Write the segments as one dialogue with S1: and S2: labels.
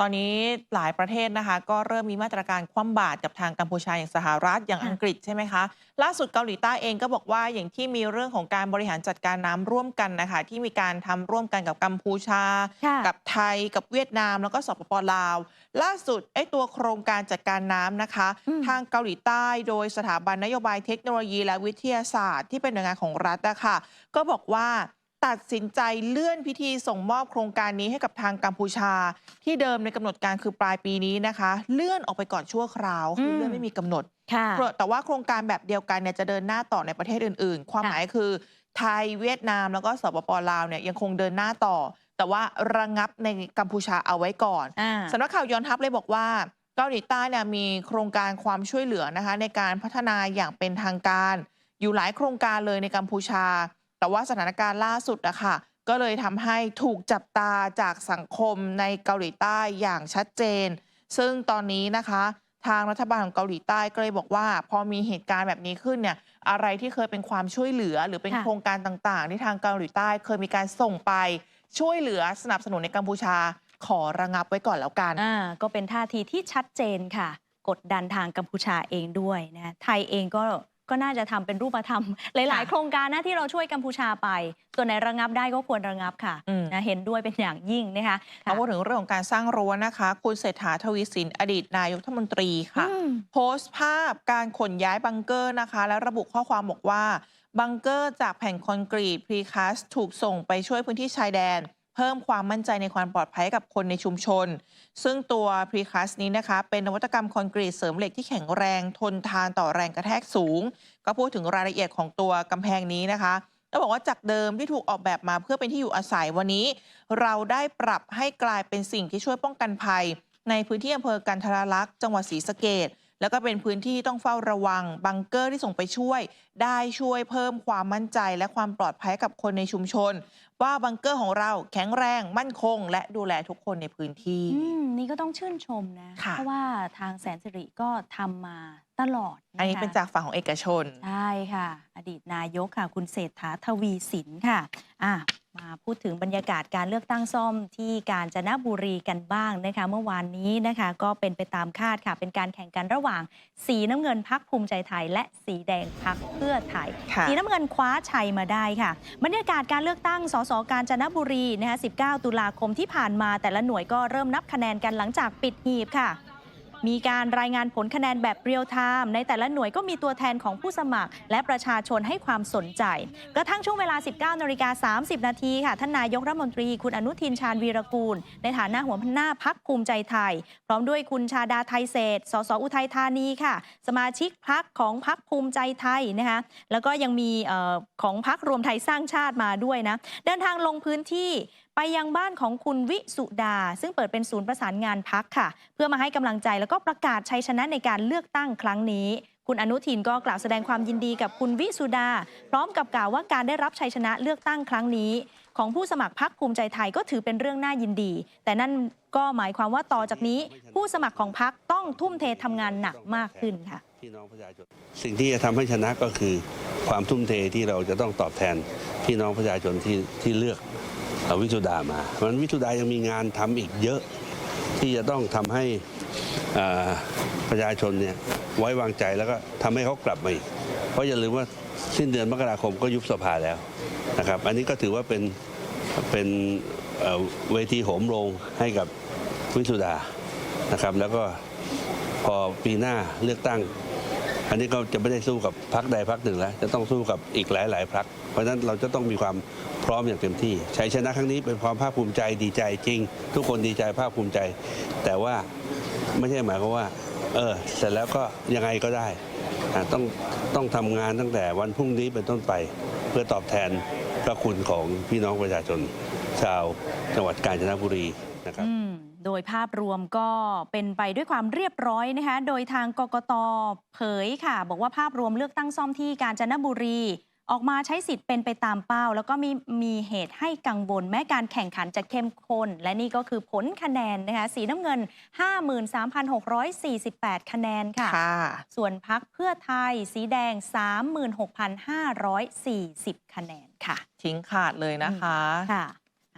S1: ตอนนี้หลายประเทศนะคะ ก็เริ่มมีมาตรการคว่ำบาตรกับทางกัมพูชาอย่างสหรัฐอย่าง
S2: ค่ะ
S1: อังกฤษใช่ไหมคะ ล่าสุดเกาหลีใต้เองก็บอกว่าอย่างที่มีเรื่องของการบริหารจัดการน้ำร่วมกันนะคะ ที่มีการทำร่วมกันกับกัมพูชา
S2: ค่ะ
S1: กับไทยกับเวียดนาม แล้วก็สปปลาว ล่าสุดไอ้ตัวโครงการจัดการน้ำนะคะ
S2: อืม
S1: ทางเกาหลีใต้โดยสถาบันนโยบายเทคโนโลยี และวิทยาศาสตร์ที่เป็นหน่วยงานของรัฐอะค่ะก็บอกว่า ตัดสินใจเลื่อนพิธีส่งมอบโครงการนี้ให้กับทางกัมพูชา ที่เดิมในกำหนดการคือปลายปีนี้นะคะ เลื่อนออกไปก่อนชั่วคราวคือเลื่อนไม่มีกำหนด
S2: ค่ะ
S1: แต่ว่าโครงการแบบเดียวกันเนี่ยจะเดินหน้าต่อในประเทศอื่น ๆ ความหมายคือไทยเวียดนามแล้วก็สปปลาวเนี่ยยังคงเดินหน้าต่อ แต่ว่าระงับในกัมพูชาเอาไว้ก่อน
S2: อ่า
S1: สำนักข่าวยอนทัพเลยบอกว่าเกาหลีใต้เนี่ยมีโครงการความช่วยเหลือนะคะในการพัฒนาอย่างเป็นทางการ อยู่หลายโครงการเลยในกัมพูชา แต่ว่าสถานการณ์ล่าสุดอะค่ะก็เลยทำให้ถูกจับตาจากสังคมในเกาหลีใต้อย่างชัดเจน ซึ่งตอนนี้นะคะ ทางรัฐบาลของเกาหลีใต้ก็เลยบอกว่า พอมีเหตุการณ์แบบนี้ขึ้นเนี่ยอะไรที่เคยเป็นความช่วยเหลือ หรือเป็น
S2: ค่ะ
S1: โครงการต่างๆ ที่ทางเกาหลีใต้เคยมีการส่งไปช่วยเหลือสนับสนุนในกัมพูชาขอระงับไว้ก่อนแล้วกัน
S2: อ่าก็เป็นท่าทีที่ชัดเจนค่ะ กดดันทางกัมพูชาเองด้วยนะไทยเองก็ ก็น่าจะทำเป็นรูปธรรม หลาย
S1: ค่ะ
S2: ๆโครงการนะที่เราช่วยกัมพูชาไป ส่วนไหนระงับได้ก็ควรระงับค่ะ
S1: อืม
S2: นะเห็นด้วยเป็นอย่างยิ่งนะคะ
S1: พอพูดถึงเรื่องของการสร้างรั้วนะคะ คุณเศรษฐาทวีสินอดีตนายกรัฐมนตรีค่ะ
S2: อืม
S1: โพสต์ภาพการขนย้ายบังเกอร์นะคะ และระบุข้อความบอกว่าบังเกอร์จากแผ่นคอนกรีตพรีคัสถูกส่งไปช่วยพื้นที่ชายแดน เพิ่มความมั่นใจในความปลอดภัยกับคนในชุมชน ซึ่งตัวพรีคัสนี้นะคะ เป็นนวัตกรรมคอนกรีตเสริมเหล็กที่แข็งแรงทนทานต่อแรงกระแทกสูง ก็พูดถึงรายละเอียดของตัวกำแพงนี้นะคะแล้วบอกว่าจากเดิมที่ถูกออกแบบมาเพื่อเป็นที่อยู่อาศัยวันนี้ เราได้ปรับให้กลายเป็นสิ่งที่ช่วยป้องกันภัย ในพื้นที่อำเภอกันทราลักษ์จังหวัดศรีสะเกด แล้วก็เป็นพื้นที่ที่ต้องเฝ้าระวัง บังเกอร์ที่ส่งไปช่วย ได้ช่วยเพิ่มความมั่นใจและความปลอดภัยให้กับคนในชุมชน ว่าบังเกอร์ของเราแข็งแรงมั่นคง และดูแลทุกคนในพื้นที่
S2: อืมนี่ก็ต้องชื่นชมนะ
S1: ค่ะ
S2: เพราะว่าทางแสนสิริก็ทำมาตลอดะคะ
S1: อันนี้เป็นจากฝั่งของเอกชน
S2: ใช่ค่ะ อดีตนายกค่ะ คุณเศรษฐาทวีสินค่ะอะ มาพูดถึงบรรยากาศการเลือกตั้งซ่อมที่กาญจนบุรีกันบ้างนะคะ เมื่อวานนี้นะคะก็เป็นไปตามคาดค่ะ เป็นการแข่งกันระหว่าง สีน้ำเงินพักภูมิใจไทย และสีแดงพักเพื่อไทย
S1: ค่ะ
S2: สีน้ำเงินคว้าชัยมาได้ค่ะ บรรยากาศการเลือกตั้งสสกาญจนบุรีนะคะ19 ตุลาคมที่ผ่านมาแต่ละหน่วยก็เริ่มนับคะแนนกันหลังจากปิดหีบค่ะ มีการรายงานผลคะแนนแบบเรียลไทม์ในแต่ละหน่วยก็มีตัวแทนของผู้สมัคร และประชาชนให้ความสนใจ กระทั่งช่วงเวลา 19นาฬิกา30 นาทีค่ะ ท่านนายกรัฐมนตรี คุณอนุทินชาญวีรกูล ในฐานะหัวหน้าพักภูมิใจไทย พร้อมด้วยคุณชาดาไทยเศษ สสอุทัยธานีค่ะ สมาชิกพักของพักภูมิใจไทยนะคะแล้วก็ยังมีออของพักรวมไทยสร้างชาติมาด้วยนะเดินทางลงพื้นที่ ไปยังบ้านของคุณวิสุดา ซึ่งเปิดเป็นศูนย์ประสานงานพักค่ะ เพื่อมาให้กำลังใจแล้วก็ประกาศชัยชนะในการเลือกตั้งครั้งนี้ คุณอนุทินก็กล่าวแสดงความยินดีกับคุณวิสุดา พร้อมกับกล่าวว่าการได้รับชัยชนะเลือกตั้งครั้งนี้ ของผู้สมัครพักภูมิใจไทยก็ถือเป็นเรื่องน่ายินดี แต่นั่นก็หมายความว่าต่อจากนี้ ผู้สมัครของพักต้องทุ่มเททำงานหนักมากขึ้นค่ะ
S3: พี่น้องประชาชนสิ่งที่จะทำให้ชนะก็คือ ความทุ่มเทที่เราจะต้องตอบแทนพี่น้องประชาชนที่ที่เลือก เอ่อวิสุดามาเพราะฉะนั้นวิสุดายังมีงานทำอีกเยอะ ที่จะต้องทำให้ประชาชนเนี่ยไว้วางใจแล้วก็ทำให้เขากลับมาอีก เพราะอย่าลืมว่าสิ้นเดือนมกราคมก็ยุบสภาแล้วนะครับ อันนี้ก็ถือว่าเป็นเป็นเอ่อเวทีโหมโรงให้กับวิสุดานะครับ แล้วก็พอปีหน้าเลือกตั้ง อันนี้ก็จะไม่ได้สู้กับพรรคใดพรรคหนึ่งแล้ว จะต้องสู้กับอีกหลาย ๆพรรคเพราะฉะนั้นเราจะต้องมีความพร้อมอย่างเต็มที่ชัยชนะครั้งนี้เป็นความภาคภูมิใจดีใจจริง ทุกคนดีใจภาคภูมิใจ แต่ว่าไม่ใช่หมายความว่า เออ เสร็จแล้วก็ยังไงก็ได้ต้องต้องทำงานตั้งแต่วันพรุ่งนี้เป็นต้นไป เพื่อตอบแทนพระคุณของพี่น้องประชาชน ชาวจังหวัดกาญจนบุรีนะครับ
S2: โดยภาพรวมก็เป็นไปด้วยความเรียบร้อยนะคะ โดยทางกกตเผยค่ะ บอกว่าภาพรวมเลือกตั้งซ่อมที่กาญจนบุรี ออกมาใช้สิทธิ์เป็นไปตามเป้า แล้วก็มีมีเหตุให้กังวลแม้การแข่งขันจะเข้มข้น และนี่ก็คือผลคะแนนนะคะ สีน้ำเงิน 53,648 คะแนนค่ะ
S1: ค่ะ
S2: ส่วนพักเพื่อไทยสีแดง 36,540 คะแนนค่ะ
S1: ทิ้งขาดเลยนะคะ
S2: ค่ะ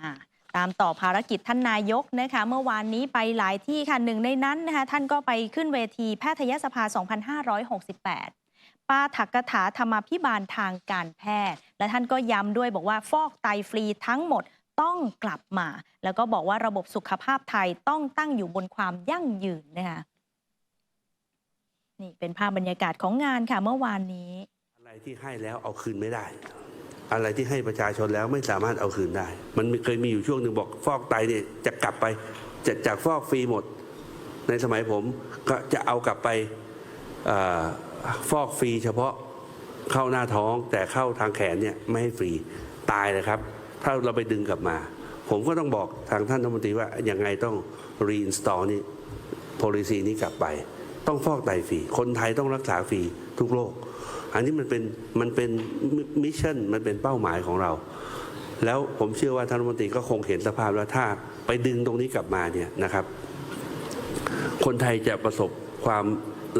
S2: อ่า ตามต่อภารกิจท่านนายกนะคะเมื่อวานนี้ไปหลายที่ค่ะหนึ่งในนั้นนะคะท่านก็ไปขึ้นเวทีแพทยสภา 2568 ปาถักกถาธรรมพิบาลทางการแพทย์ และท่านก็ย้ำด้วยบอกว่าฟอกไตฟรีทั้งหมดต้องกลับมา แล้วก็บอกว่าระบบสุขภาพไทยต้องตั้งอยู่บนความยั่งยืนนะคะนี่เป็นภาพบรรยากาศของงานค่ะเมื่อวานนี้
S3: อะไรที่ให้แล้วเอาคืนไม่ได้ อะไรที่ให้ประชาชนแล้วไม่สามารถเอาคืนได้ มันมเคยมีอยู่ช่วงหนึ่งบอกฟอกไตเนี่ยจะกลับไปจะจากฟอกฟรีหมด ในสมัยผมก็จะเอากลับไปอฟอกฟรีเฉพาะเข้าหน้าท้องแต่เข้าทางแขนเนี่ยไม่ให้ฟรีตายเลยครับ ถ้าเราไปดึงกลับมา ผมก็ต้องบอกทางท่านรัฐมนตรีว่ายังไงต้อง reinstall นี่ policy นี้กลับไป ต้องฟอกไตฟรีคนไทยต้องรักษาฟรีทุกโรค อันนี้มันเป็นมันเป็นมิชชั่นมันเป็นเป้าหมายของเรา แล้วผมเชื่อว่าท่านรัฐมนตรีก็คงเห็นสภาพแล้วถ้าไปดึงตรงนี้กลับมาเนี่ยนะครับ คนไทยจะประสบความ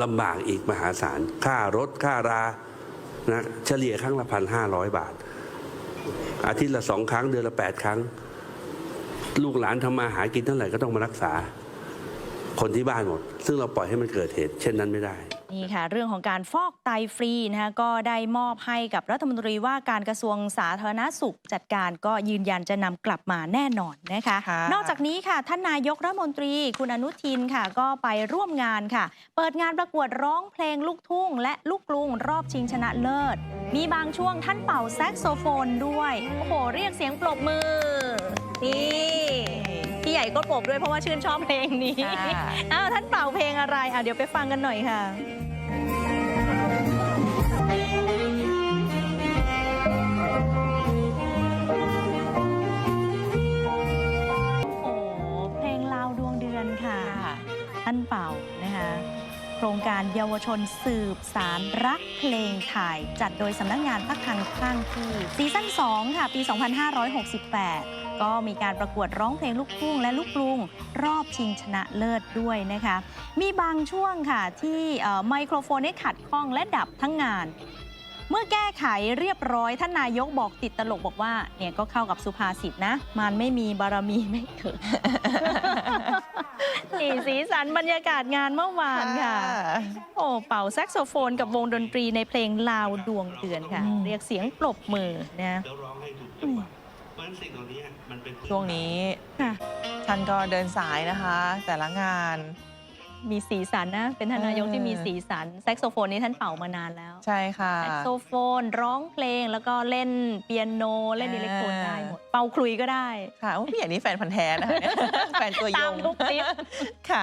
S3: ลำบากอีกมหาศาล ค่ารถค่ารานะเฉลี่ยครั้งละพันห้าร้อยบาท อาทิตย์ละสองครั้งเดือนละแปดครั้ง ลูกหลานทำมาหากินเท่าไหร่ก็ต้องมารักษา คนที่บ้านหมด ซึ่งเราปล่อยให้มันเกิดเหตุ เช่นนั้นไม่ได้
S2: นี่ค่ะ เรื่องของการฟอกไตฟรีนะคะก็ได้มอบให้กับรัฐมนตรีว่าการกระทรวงสาธารณสุขจัดการก็ยืนยันจะนำกลับมาแน่นอนนะคะ
S1: ค่ะ
S2: นอกจากนี้ค่ะ ท่านนายกรัฐมนตรีคุณอนุทินค่ะ ก็ไปร่วมงานค่ะ เปิดงานประกวดร้องเพลงลูกทุ่ง และลูกกรุงรอบชิงชนะเลิศ มีบางช่วงท่านเป่าแซกโซโฟนด้วย โอ้โห เรียกเสียงปรบมือนี่พี่ใหญ่ก็ปรบด้วยเพราะว่าชื่นชอบเพลงนี้
S1: ค่ะ
S2: อ้าวท่านเป่าเพลงอะไรอะเดี๋ยวไปฟังกันหน่อยค่ะโอ้โหเพลงลาวดวงเดือนค่ะท่านเป่านะคะโครงการเยาวชนสืบสารรักเพลงไทยจัดโดยสำนักงานพักทางข้างที่ซีซั่น 2 ค่ะ ปี 2568 ก็มีการประกวดร้องเพลงลูกทุ่งและลูกกรุง รอบชิงชนะเลิศด้วยนะคะ มีบางช่วงค่ะที่เอ่อไมโครโฟนได้ขัดข้องและดับทั้งงาน เมื่อแก้ไขเรียบร้อยท่านนายกบอกติดตลกบอกว่าเนี่ยก็เข้ากับสุภาษิตนะ มันไม่มีบารมีไม่เกิดนี่สีสันบรรยากาศงานเมื่อวานค่ะ โอ้เป่าแซกโซโฟนกับวงดนตรีในเพลงลาวดวงเดือนค่ะ
S1: อืม
S2: เรียกเสียงปรบมือนะ
S3: แล้ว ร้องให้ถูกจังหวะเพราะฉะนั้นสิ่งเหล่านี้มันเป็น
S1: ช่วงนี้
S2: ค่ะ
S1: ท่านก็เดินสายนะคะ แต่ละงาน
S2: มีสีสันนะ เป็นท่านนายก
S1: เออ
S2: ที่มีสีสัน แซกโซโฟนนี่ท่านเป่ามานานแล้ว
S1: ใช่ค่ะ
S2: แซกโซโฟน ร้องเพลงแล้วก็เล่นเปียโน เล่น
S1: อ่า
S2: อิเล็กโทรนได้หมด เป่าคลุยก็ได้
S1: ค่ะโอ้พี่ใหญ่นี่แฟนพันธ์แท้นะคะเนี่ยแฟนตัวย
S2: ตาม
S1: ง
S2: ทุกคลิป
S1: ค่ะ